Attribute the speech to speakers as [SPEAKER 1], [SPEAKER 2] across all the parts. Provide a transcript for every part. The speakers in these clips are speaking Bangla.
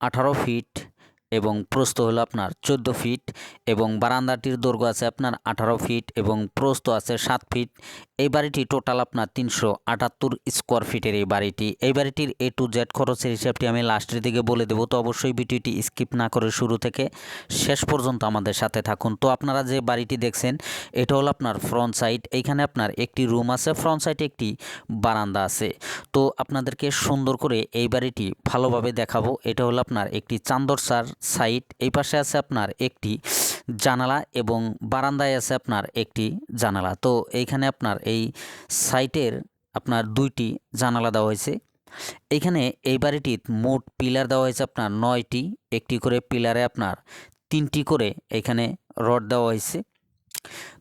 [SPEAKER 1] আঠারো ফিট এবং প্রস্থ হলো আপনার চোদ্দ ফিট এবং বারান্দাটির দৈর্ঘ্য আছে আপনার আঠারো ফিট এবং প্রস্থ আছে সাত ফিট এই বাড়িটি টোটাল আপনার তিনশো আটাত্তর স্কোয়ার ফিটের এই বাড়িটি। এই বাড়িটির এ টু জেড খরচের হিসাবটি আমি লাস্টের দিকে বলে দেবো। তো অবশ্যই ভিডিওটি স্কিপ না করে শুরু থেকে শেষ পর্যন্ত আমাদের সাথে থাকুন। তো আপনারা যে বাড়িটি দেখছেন, এটা হলো আপনার ফ্রন্ট সাইড এইখানে আপনার একটি রুম আছে ফ্রন্ট সাইডে একটি বারান্দা আছে। তো আপনাদেরকে সুন্দর করে এই বাড়িটি ভালোভাবে দেখাবো। এটা হলো আপনার একটি চান্দরসার সাইড এই পাশে আছে আপনার একটি জানালা এবং বারান্দায় আছে আপনার একটি জানালা। তো এইখানে আপনার এই সাইটের আপনার দুইটি জানালা দেওয়া হয়েছে। এইখানে এই বাড়িটির মোট পিলার দেওয়া হয়েছে আপনার নয়টি। একটি করে পিলারে আপনার তিনটি করে এখানে রড দেওয়া হয়েছে।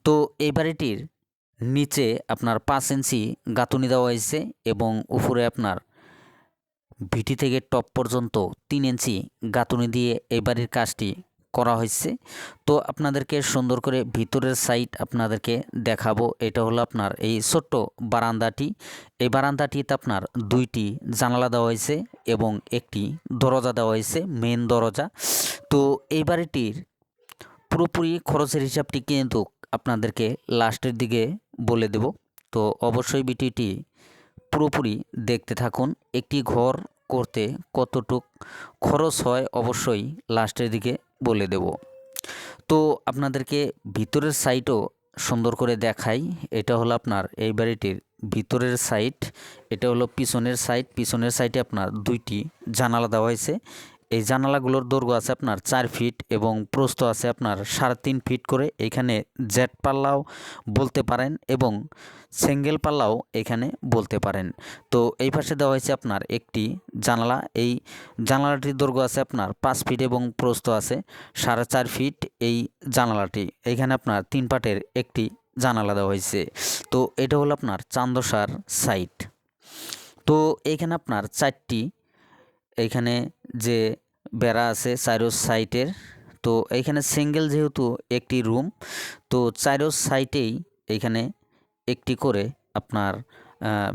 [SPEAKER 1] তো এই বাড়িটির নিচে আপনার পাঁচ ইঞ্চি গাঁথুনি দেওয়া হয়েছে এবং উপরে আপনার ভিটি থেকে টপ পর্যন্ত তিন ইঞ্চি গাঁথুনি দিয়ে এই বাড়ির কাজটি করা হয়েছে। তো আপনাদেরকে সুন্দর করে ভিতরের সাইড আপনাদেরকে দেখাবো। এটা হলো আপনার এই ছোট্ট বারান্দাটি। এই বারান্দাটিতে আপনার দুইটি জানালা দেওয়া হয়েছে এবং একটি দরজা দেওয়া হয়েছে মেন দরজা। তো এই বাড়িটির পুরোপুরি খরচের হিসাবটি কিন্তু আপনাদেরকে লাস্টের দিকে বলে দেব। তো অবশ্যই ভিডিওটি পুরোপুরি দেখতে থাকুন। একটি ঘর করতে কতটুক খরচ হয় অবশ্যই লাস্টের দিকে বলে দেব। তো আপনাদেরকে ভিতরের সাইটও সুন্দর করে দেখাই। এটা হলো আপনার এই বাড়িটির ভিতরের সাইট এটা হলো পিছনের সাইট পিছনের সাইটে আপনার দুইটি জানালা দেওয়া হয়েছে। এই জানালাগুলোর দৈর্ঘ্য আছে আপনার চার ফিট এবং প্রস্থ আছে আপনার সাড়ে তিন ফিট করে। এখানে জেট পাল্লাও বলতে পারেন এবং সিঙ্গেল পাল্লাও এখানে বলতে পারেন। তো এই পাশে দেওয়া হয়েছে আপনার একটি জানালা। এই জানালাটির দৈর্ঘ্য আছে আপনার পাঁচ ফিট এবং প্রস্থ আছে সাড়ে চার ফিট এই জানালাটি। এখানে আপনার তিন পাটের একটি জানালা দেওয়া হয়েছে। তো এটা হলো আপনার চান্দসার সাইট। তো এখানে আপনার চারটি এইখানে যে বেড়া আছে চারো সাইটের। তো এইখানে সিঙ্গেল যেহেতু একটি রুম, তো চারো সাইটেই এইখানে একটি করে আপনার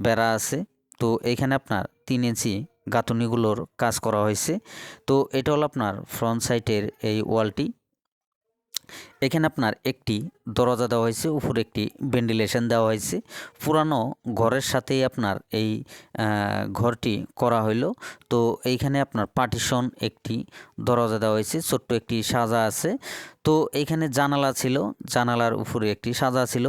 [SPEAKER 1] বেড়া আছে। তো এইখানে আপনার তিন ইঞ্চি গাঁথনিগুলোর কাজ করা হয়েছে। তো এটা হলো আপনার ফ্রন্ট সাইটের এই ওয়ালটি। এখানে আপনার একটি দরজা দেওয়া হয়েছে, উপরে একটি ভেন্টিলেশন দেওয়া হয়েছে। পুরানো ঘরের সাথেই আপনার এই ঘরটি করা হইল। তো এইখানে আপনার পার্টিশন একটি দরজা দেওয়া হয়েছে, ছোট্ট একটি সাজা আছে। তো এইখানে জানালা ছিল, জানালার উপরে একটি সাজা ছিল।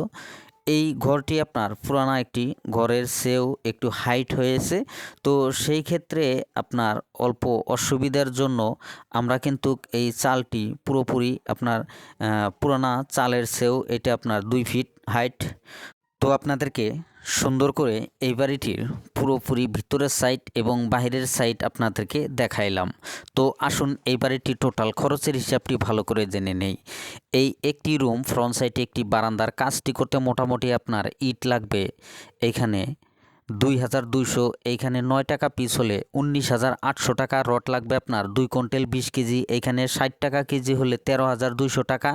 [SPEAKER 1] এই ঘরটি আপনার পুরানা একটি ঘরের সেও একটু হাইট হয়েছে। তো সেই ক্ষেত্রে আপনার অল্প অসুবিধার জন্য আমরা কিন্তু এই চালটি পুরোপুরি আপনার পুরানা চালের সেও এটা আপনার দুই ফিট হাইট তো আপনাদেরকে সুন্দর করে এই বাড়িটির পুরোপুরি ভিতরের সাইড এবং বাহিরের সাইড আপনাদেরকে দেখাইলাম। তো আসুন এই বাড়িটি টোটাল খরচের হিসাবটি ভালো করে জেনে নেই। এই একটি রুম ফ্রন্ট সাইডে একটি বারান্দার কাজটি করতে মোটামুটি আপনার ইট লাগবে। এখানে দুই হাজার দুইশো, এইখানে নয় টাকা পিস হলে উনিশ হাজার আটশো টাকা রড লাগবে আপনার। দুই কুইন্টাল বিশ কেজি, এইখানে ষাট টাকা কেজি হলে তেরো হাজার দুইশো টাকা।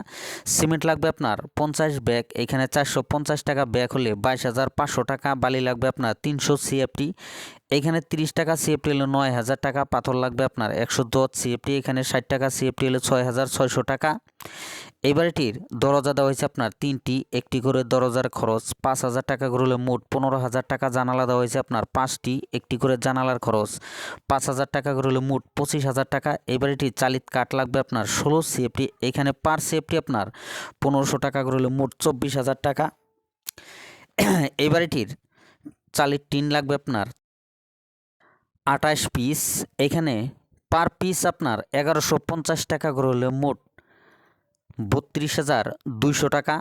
[SPEAKER 1] সিমেন্ট লাগবে আপনার পঞ্চাশ ব্যাগ, এইখানে চারশো পঞ্চাশ টাকা ব্যাগ হলে বাইশ হাজার পাঁচশো টাকা। বালি লাগবে আপনার তিনশো সিএফটি এখানে তিরিশ টাকা সিএফটি হলে নয় হাজার টাকা, পাথর লাগবে আপনার একশো দশ সিএফটি এখানে ষাট টাকা সিএফটি হলে ছয় হাজার ছয়শো টাকা। এই বাড়িটির দরজা দেওয়া হয়েছে আপনার তিনটি, একটি করে দরজার খরচ পাঁচ হাজার টাকা করে হলে মোট পনেরো হাজার টাকা, জানালা দেওয়া হয়েছে আপনার পাঁচটি, একটি করে জানালার খরচ পাঁচ হাজার টাকা করে হলে মোট পঁচিশ হাজার টাকা। এই বাড়িটির চালিত কাঠ লাগবে আপনার ষোলো সিএফটি এখানে পার সিএফটি আপনার পনেরোশো টাকা করে হলে মোট চব্বিশ হাজার টাকা। এই বাড়িটির চালিত টিন লাগবে আপনার আঠাশ পিস। এখানে পার পিস আপনার এগারোশো পঞ্চাশ টাকা করে হলে মোট বত্রিশ হাজার দুইশো টাকা।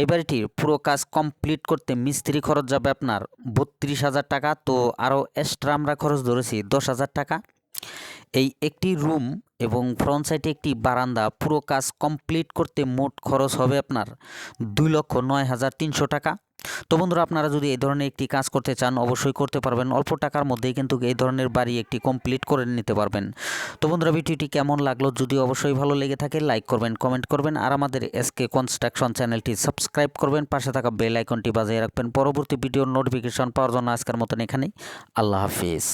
[SPEAKER 1] এই পুরো কাজ কমপ্লিট করতে মিস্ত্রি খরচ যাবে আপনার বত্রিশ হাজার টাকা। তো আরও এক্সট্রা আমরা খরচ ধরেছি দশ হাজার টাকা। এই একটি রুম এবং ফ্রন্ট সাইডে একটি বারান্দা পুরো কাজ কমপ্লিট করতে মোট খরচ হবে আপনার দুই লক্ষ নয় হাজার তিনশো টাকা। তো বন্ধুরা, আপনারা যদি এই ধরনের একটি কাজ করতে চান, অবশ্যই করতে পারবেন। অল্প টাকার মধ্যেই কিন্তু এই ধরনের বাড়ি একটি কমপ্লিট করে নিতে পারবেন। তো বন্ধুরা, ভিডিওটি কেমন লাগল? যদি অবশ্যই ভালো লেগে থাকে লাইক করবেন কমেন্ট করবেন, আর আমাদের এসকে কনস্ট্রাকশন চ্যানেলটি সাবস্ক্রাইব করবেন, পাশে থাকা বেল আইকনটি বাজিয়ে রাখবেন। পরবর্তী ভিডিওর নোটিফিকেশন পাওয়ার জন্য আজকের মতন এখানেই। আল্লাহ হাফিজ।